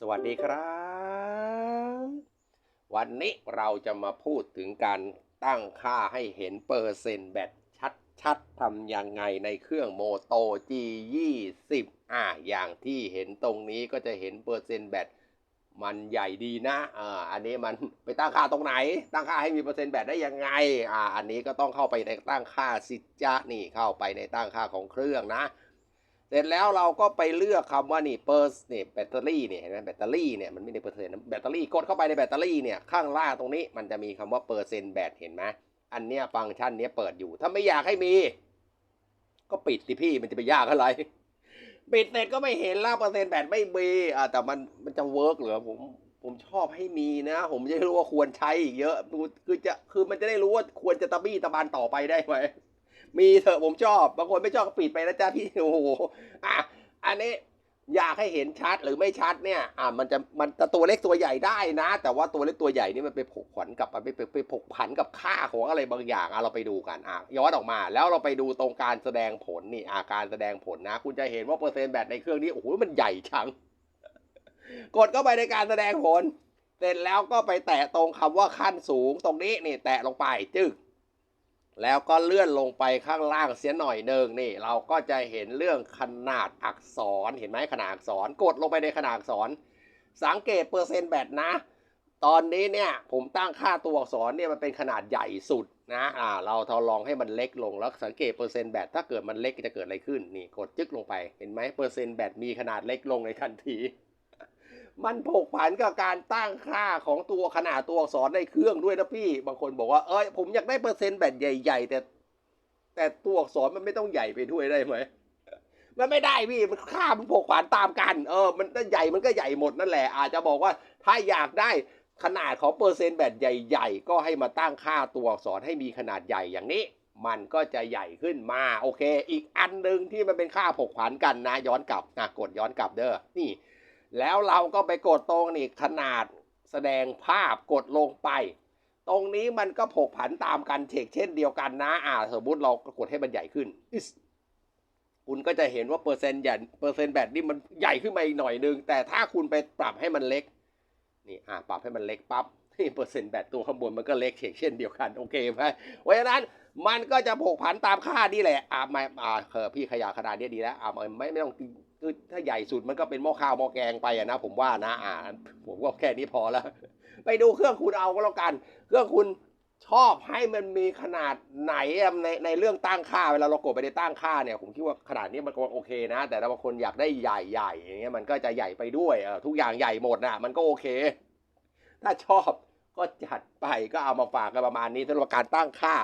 สวัสดีครับ วันนี้เราจะมาพูดถึงการตั้งค่าให้เห็นเปอร์เซ็นต์แบตชัดๆทำยังไงในเครื่องโมโต G20 อะอย่างที่เห็นตรงนี้ก็จะเห็นเปอร์เซ็นต์แบตมันใหญ่ดีนะอ่าอันนี้มันไปตั้งค่าตรงไหน ตั้งค่าให้มีเปอร์เซ็นต์แบตได้ยังไงอ่าอันนี้ก็ต้องเข้าไปในตั้งค่าสิจ้านี่เข้าไปในตั้งค่าของเครื่องนะ เสร็จแล้วเราก็ไปเลือกคำว่านี่เปอร์นี่แบตเตอรี่เนี่ยเห็นไหมแบตเตอรี่เนี่ยมันไม่ได้เปอร์เซ็นต์แบตเตอรี่กดเข้าไปในแบตเตอรี่เนี่ยข้างล่างตรงนี้มันจะมีคำว่าเปอร์เซ็นต์แบตเห็นไหมอันเนี้ยฟังก์ชันเนี้ยเปิดอยู่ ถ้าไม่อยากให้มี ก็ปิดสิพี่มันจะไปยากอะไรปิดเสร็จก็ไม่เห็นแล้วเปอร์เซ็นต์แบตไม่มีอ่าแต่มันมันจะเวิร์กเหรอผมผมชอบให้มีนะ ผมจะรู้ว่าควรใช้อีกเยอะคือจะคือมันจะได้รู้ว่าควรจะตะบี้ตะบานต่อไปได้ไหม มีเถอะผมชอบ บางคนไม่ชอบก็ปิดไปนะจ๊ะพี่โอ้โหอะอันนี้อยากให้เห็นชัดหรือไม่ชัดเนี่ย อะมันจะมันจะตัวเล็กตัวใหญ่ได้นะ แต่ว่าตัวเล็กตัวใหญ่นี่มันไปผกผันกับมันไปไปไปผกผันกับค่าของอะไรบางอย่างอะเราไปดูกันอะย้อนออกมาแล้วเราไปดูตรงการแสดงผลนี่อะการแสดงผลนะ คุณจะเห็นว่าเปอร์เซ็นต์แบตในเครื่องนี้โอ้โหมันใหญ่ชัง กดเข้าไปในการแสดงผล เสร็จแล้วก็ไปแตะตรงคำว่าขั้นสูงตรงนี้นี่แตะลงไปจึ๊ก แล้วก็เลื่อนลงไปข้างล่างเสียหน่อยหนึ่งนี่ เราก็จะเห็นเรื่องขนาดอักษรเห็นไหมขนาดอักษรกดลงไปในขนาดอักษร สังเกตเปอร์เซ็นต์แบตนะ ตอนนี้เนี่ยผมตั้งค่าตัวอักษรเนี่ยมันเป็นขนาดใหญ่สุดนะอ่าเราทดลองให้มันเล็กลงแล้วสังเกตเปอร์เซ็นต์แบตถ้าเกิดมันเล็กจะเกิดอะไรขึ้นนี่กดจึ๊กลงไปเห็นไหมเปอร์เซ็นต์แบตมีขนาดเล็กลงในทันที มันผกผันกับการตั้งค่าของตัวขนาดตัวอักษรในเครื่องด้วยนะพี่ บางคนบอกว่าเอ้ยผมอยากได้เปอร์เซ็นต์แบบใหญ่ๆ แต่ แต่ตัวอักษรมันไม่ต้องใหญ่ไปด้วยได้ไหมมันไม่ได้พี่มันค่ามันผกผันตามกัน เออ มันถ้าใหญ่มันก็ใหญ่หมดนั่นแหละ อาจจะบอกว่าถ้าอยากได้ขนาดของเปอร์เซ็นต์แบบใหญ่ ๆ ก็ให้มาตั้งค่าตัวอักษรให้มีขนาดใหญ่อย่างนี้ มันก็จะใหญ่ขึ้นมาโอเค อีกอันหนึ่งที่มันเป็นค่าผกผันกันนะย้อนกลับนะกดย้อนกลับเด้อนี่ แล้วเราก็ไปกดตรงนี่ขนาดแสดงภาพกดลงไป ตรงนี้มันก็ผกผันตามกันเชกเช่นเดียวกันนะ อ่า สมมติเรากดให้มันใหญ่ขึ้นอิ๊สคุณก็จะเห็นว่าเปอร์เซ็นต์ใหญ่เปอร์เซ็นต์แบตนี่มันใหญ่ขึ้นมาอีกหน่อยนึง แต่ถ้าคุณไปปรับให้มันเล็ก นี่อ่าปรับให้มันเล็กปั๊บนี่เปอร์เซ็นต์แบตตัวข้างบนมันก็เล็กเชกเช่นเดียวกันโอเคไหมเพราะฉะนั้นมันก็จะผกผันตามค่านี่แหละ อ่าไม่อ่าเออพี่ขยายขนาดนี้ดีแล้ว อ่าไม่ไม่ไม่ต้อง คือถ้าใหญ่สุดมันก็เป็นหม้อข้าวหม้อแกงไปอะนะ ผมว่านะอ่าผมว่าแค่นี้พอแล้ว ไปดูเครื่องคุณเอาก็แล้วกัน เครื่องคุณชอบให้มันมีขนาดไหนในในเรื่องตั้งค่าเวลาเรากดไปในตั้งค่าเนี่ยผมคิดว่าขนาดนี้มันก็โอเคนะ แต่ถ้าบางคนอยากได้ใหญ่ๆอย่างเงี้ยมันก็จะใหญ่ไปด้วยเออทุกอย่างใหญ่หมดนะมันก็โอเค ถ้าชอบก็จัดไปก็เอามาฝากกันประมาณนี้สำหรับการตั้งค่า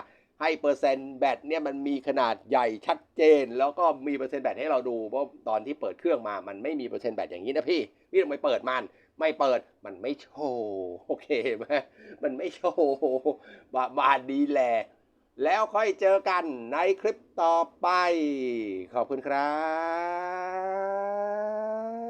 ให้เปอร์เซ็นต์แบตเนี่ยมันมีขนาดใหญ่ชัดเจน แล้วก็มีเปอร์เซ็นต์แบตให้เราดูเพราะตอนที่เปิดเครื่องมามันไม่มีเปอร์เซ็นต์แบตอย่างนี้นะพี่พี่ต้องไปเปิดมันไม่เปิดมันไม่โชว์โอเคไหมมันไม่โชว์บาบาดีแหละแล้วค่อยเจอกันในคลิปต่อไป ขอบคุณครับ